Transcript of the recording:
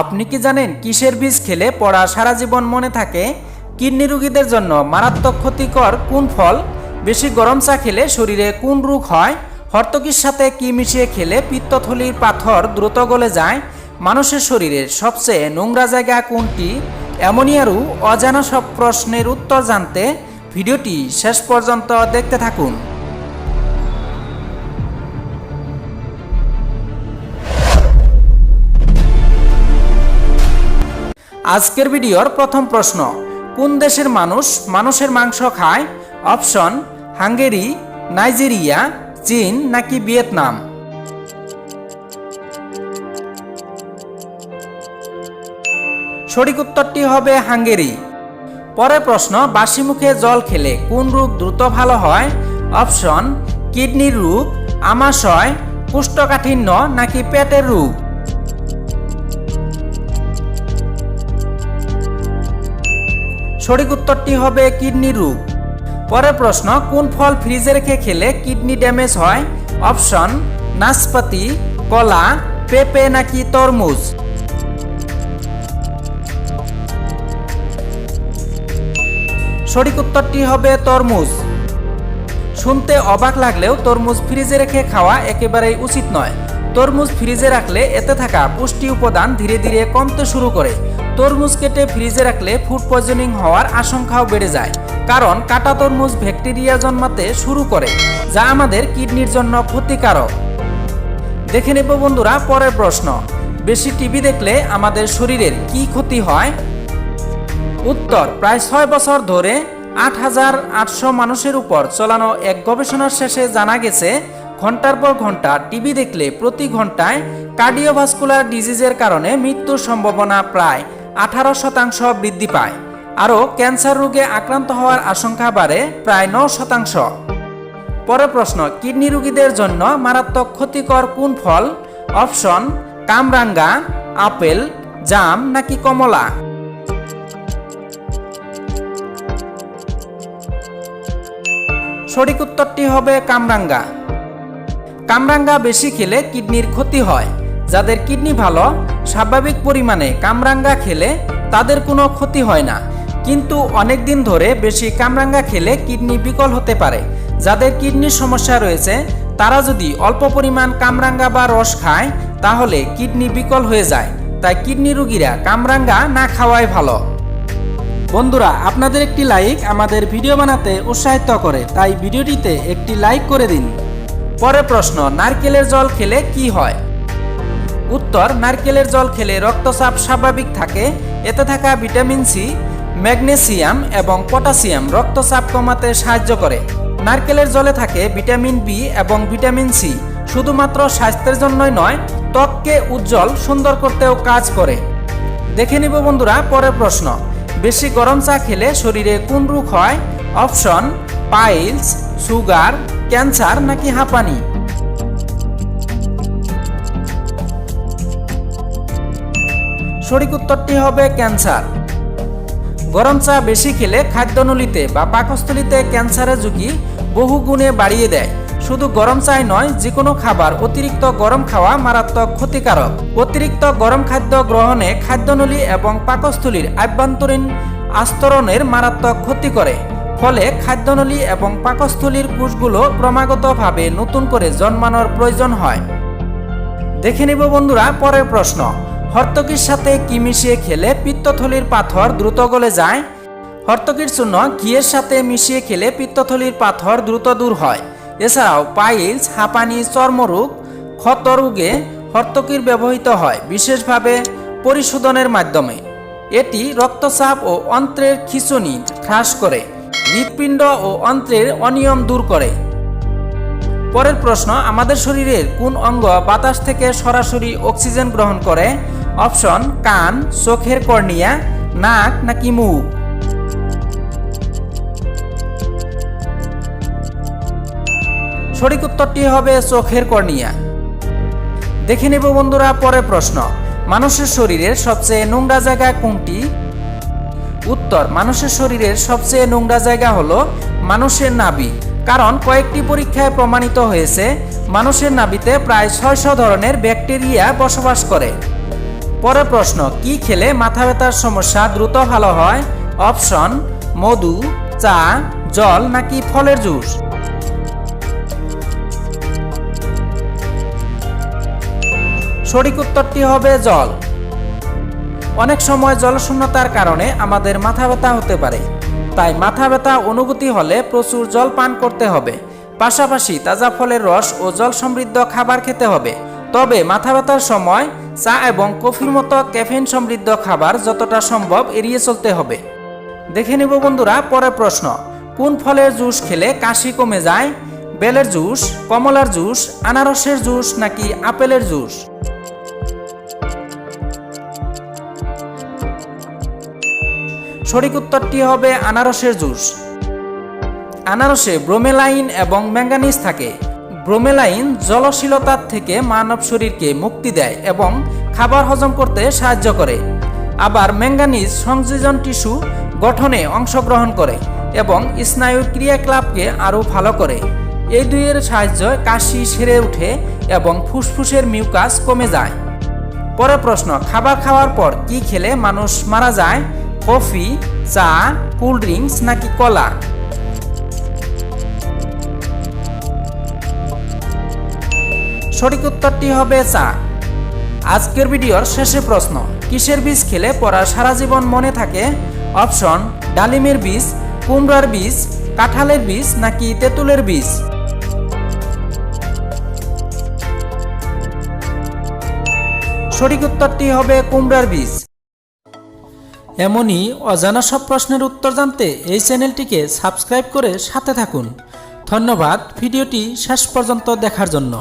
আপনি কি জানেন কিসের বীজ খেলে পড়া সারা জীবন মনে থাকে? কিডনি রোগীদের জন্য মারাত্মক ক্ষতিকর কোন ফল? বেশি গরম চা খেলে শরীরে কোন রোগ হয়? হর্তকির সাথে কি মিশিয়ে খেলে পিত্তথলির পাথর দ্রুত গলে যায়? মানুষের শরীরের সবচেয়ে নোংরা জায়গা কোনটি? এমনই আরও অজানা সব প্রশ্নের উত্তর জানতে ভিডিওটি শেষ পর্যন্ত দেখতে থাকুন। আজকের ভিডিওর প্রথম প্রশ্ন, কোন দেশের মানুষ মানুষের মাংস খায়? অপশন, হাঙ্গেরি, নাইজেরিয়া, চীন নাকি ভিয়েতনাম? সঠিক উত্তরটি হবে হাঙ্গেরি। পরের প্রশ্ন, বাসি মুখে জল খেলে কোন রোগ দ্রুত ভালো হয়? অপশন, কিডনির রোগ, আমাশয়, কুষ্ঠকাঠিন্য নাকি পেটের রোগ? সঠিক উত্তরটি হবে কিডনি রোগ। পরের প্রশ্ন, কোন ফল ফ্রিজে রেখে খেলে কিডনি ড্যামেজ হয়? অপশন, নাশপাতি, কলা, পেঁপে নাকি তরমুজ? সঠিক উত্তরটি হবে তরমুজ। শুনতে অবাক লাগলেও তরমুজ ফ্রিজে রেখে খাওয়া একেবারেই উচিত নয়। তরমুজ ফ্রিজে রাখলে এতে থাকা পুষ্টি উপাদান ধীরে ধীরে কমতে শুরু করে। তরমুজ কেটে ফ্রিজে রাখলে ফুড পয়জনিং হওয়ার আশঙ্কাও বেড়ে যায়, কারণ কাটা তরমুজ ব্যাকটেরিয়া জন্মাতে শুরু করে, যা আমাদের কিডনির জন্য ক্ষতিকারক। দেখে নেব বন্ধুরা পরের প্রশ্ন, বেশি টিভি দেখলে আমাদের শরীরের কি ক্ষতি হয়? উত্তর, প্রায় ছয় বছর ধরে আট হাজার আটশো মানুষের উপর চলানো এক গবেষণার শেষে জানা গেছে ঘণ্টার পর ঘণ্টা টিভি দেখলে প্রতি ঘন্টায় কার্ডিওভাস্কুলার ডিজিজের কারণে মৃত্যুর সম্ভাবনা প্রায় আঠারো শতাংশ বৃদ্ধি পায়। আরও ক্যান্সার রোগে আক্রান্ত হওয়ার আশঙ্কা বাড়ে প্রায় ন শতাংশ। পরের প্রশ্ন, কিডনি রোগীদের জন্য মারাত্মক ক্ষতিকর কোন ফল? অপশন, কামরাঙ্গা, আপেল, জাম নাকি কমলা? সঠিক উত্তরটি হবে কামরাঙ্গা। কামরাঙ্গা বেশি খেলে কিডনির ক্ষতি হয়। যাদের কিডনি ভালো, স্বাভাবিক পরিমাণে কামরাঙ্গা খেলে তাদের কোনো ক্ষতি হয় না। কিন্তু অনেক দিন ধরে বেশি কামরাঙ্গা খেলে কিডনি বিকল হতে পারে। যাদের কিডনির সমস্যা রয়েছে, তারা যদি অল্প পরিমাণ কামরাঙ্গা বা রস খায়, তাহলে কিডনি বিকল হয়ে যায়। তাই কিডনি রোগীরা কামরাঙ্গা না খাওয়াই ভালো। বন্ধুরা, আপনাদের একটি লাইক আমাদের ভিডিও বানাতে উৎসাহিত করে। তাই ভিডিওটিতে একটি লাইক করে দিন। পরের প্রশ্ন, নারকেলের জল খেলে কি হয়? উত্তর, নারকেলের জল খেলে রক্তচাপ স্বাভাবিক থাকে। এতে থাকা ভিটামিন সি, ম্যাগনেসিয়াম এবং পটাশিয়াম রক্তচাপ কমাতে সাহায্য করে। নারকেলের জলে থাকে ভিটামিন বি এবং ভিটামিন সি। শুধুমাত্র স্বাস্থ্যের জন্যই নয়, ত্বককে উজ্জ্বল, সুন্দর করতেও কাজ করে। দেখে নিব বন্ধুরা, পরের প্রশ্ন, বেশি গরম চা খেলে শরীরে কোন রোগ হয়? অপশন, পাইলস, সুগার ক্যান্সার নাকি হাঁপানি? সঠিক উত্তরটি হবে ক্যান্সার। গরম চা বেশি খেলে খাদ্যনলিতে বা পাকস্থলিতে ক্যান্সারের ঝুঁকি বহু গুণে বাড়িয়ে দেয়। শুধু গরম চাই নয় যে কোনো খাবার অতিরিক্ত গরম খাওয়া মারাত্মক ক্ষতিকারক। অতিরিক্ত গরম খাদ্য গ্রহণে খাদ্যনলী এবং পাকস্থলীর আভ্যন্তরীণ আস্তরণের মারাত্মক ক্ষতি করে। ফলে খাদ্যনলী এবং পাকস্থলীর কোষগুলো ক্রমাগতভাবে নতুন করে জন্মানোর প্রয়োজন হয়। দেখে নিব বন্ধুরা, পরের প্রশ্ন। হর্তকির সাথে কি মিশিয়ে খেলে পিত্তথলির পাথর দ্রুত গলে যায়? হর্তকির চূর্ণ ঘিয়ের সাথে মিশিয়ে খেলে পিত্তথলির পাথর দ্রুত দূর হয়? এছাড়াও পাইলস, হাঁপানি, চর্মরোগ ক্ষত রোগে হর্তকির ব্যবহৃত হয়, বিশেষভাবে পরিশোধনের মাধ্যমে। এটি রক্তচাপ ও অন্ত্রের খিঁচুনি হ্রাস করে। হৃৎপিণ্ড ও অন্ত্রের অনিয়ম দূর করে। পরের প্রশ্ন, আমাদের শরীরের কোন অঙ্গ বাতাস থেকে সরাসরি অক্সিজেন গ্রহণ করে? অপশন, কান, চোখের কর্নিয়া, নাক নাকি মুখ? সঠিক উত্তরটি হবে চোখের কর্নিয়া। দেখে নেব বন্ধুরা, পরের প্রশ্ন, মানুষের শরীরের সবচেয়ে নোংরা জায়গা কোনটি? উত্তর, মানুষের শরীরের সবচেয়ে নোংরা জায়গা হলো মানুষের নাবি কারণ কয়েকটি পরীক্ষায় প্রমাণিত হয়েছে, মানুষের নাবিতে প্রায় ছয়শো ধরনের ব্যাকটেরিয়া বসবাস করে। পরে প্রশ্ন, কি খেলে মাথা ব্যথার সমস্যা দ্রুত ভালো হয়? অপশন, মধু, চা, জল নাকি ফলের জুস? সঠিক উত্তরটি হবে জল। অনেক সময় জলশূন্যতার কারণে আমাদের মাথা ব্যথা হতে পারে। তাই মাথা ব্যথা অনুভূতি হলে প্রচুর জল পান করতে হবে। পাশাপাশি তাজা ফলের রস ও জল সমৃদ্ধ খাবার খেতে হবে। তবে মাথা ব্যথার সময় চা এবং কফির মতো ক্যাফেইন সমৃদ্ধ খাবার যতটা সম্ভব এড়িয়ে চলতে হবে। দেখে নেব বন্ধুরা, পরের প্রশ্ন। কোন ফলের জুস খেলে কাশি কমে যায়? বেলের জুস, কমলার জুস, আনারসের জুস নাকি আপেলের জুস? সঠিক উত্তরটি হবে আনারসের জুস। আনারসে ব্রোমেলাইন এবং ম্যাঙ্গানিজ থাকে। ব্রোমেলাইন জলশীলতার থেকে মানব শরীরকে মুক্তি দেয় এবং খাবার হজম করতে সাহায্য করে। আবার ম্যাঙ্গানিজ সংযোজন টিস্যু গঠনে অংশগ্রহণ করে এবং স্নায়ুর ক্রিয়াকলাপকে আরও ভালো করে। এই দুইয়ের সাহায্যে কাশি সেরে ওঠে এবং ফুসফুসের মিউকাস কমে যায়। পরের প্রশ্ন, খাবার খাওয়ার পর কি খেলে মানুষ মারা যায়? কফি, চা, কোল্ড ড্রিঙ্কস নাকি কলা? সঠিক উত্তরটি হবে চা। আজকের ভিডিওর শেষে প্রশ্ন, কিসের বীজ খেলে পড়া সারা জীবন মনে থাকে? অপশন, ডালিমের বীজ, কুমড়ার বীজ, কাঁঠালের বীজ নাকি তেঁতুলের বীজ? সঠিক উত্তরটি হবে কুমড়ার বীজ। এমনই অজানা সব প্রশ্নের উত্তর জানতে এই চ্যানেলটিকে সাবস্ক্রাইব করে সাথে থাকুন। ধন্যবাদ, ভিডিওটি শেষ পর্যন্ত দেখার জন্য।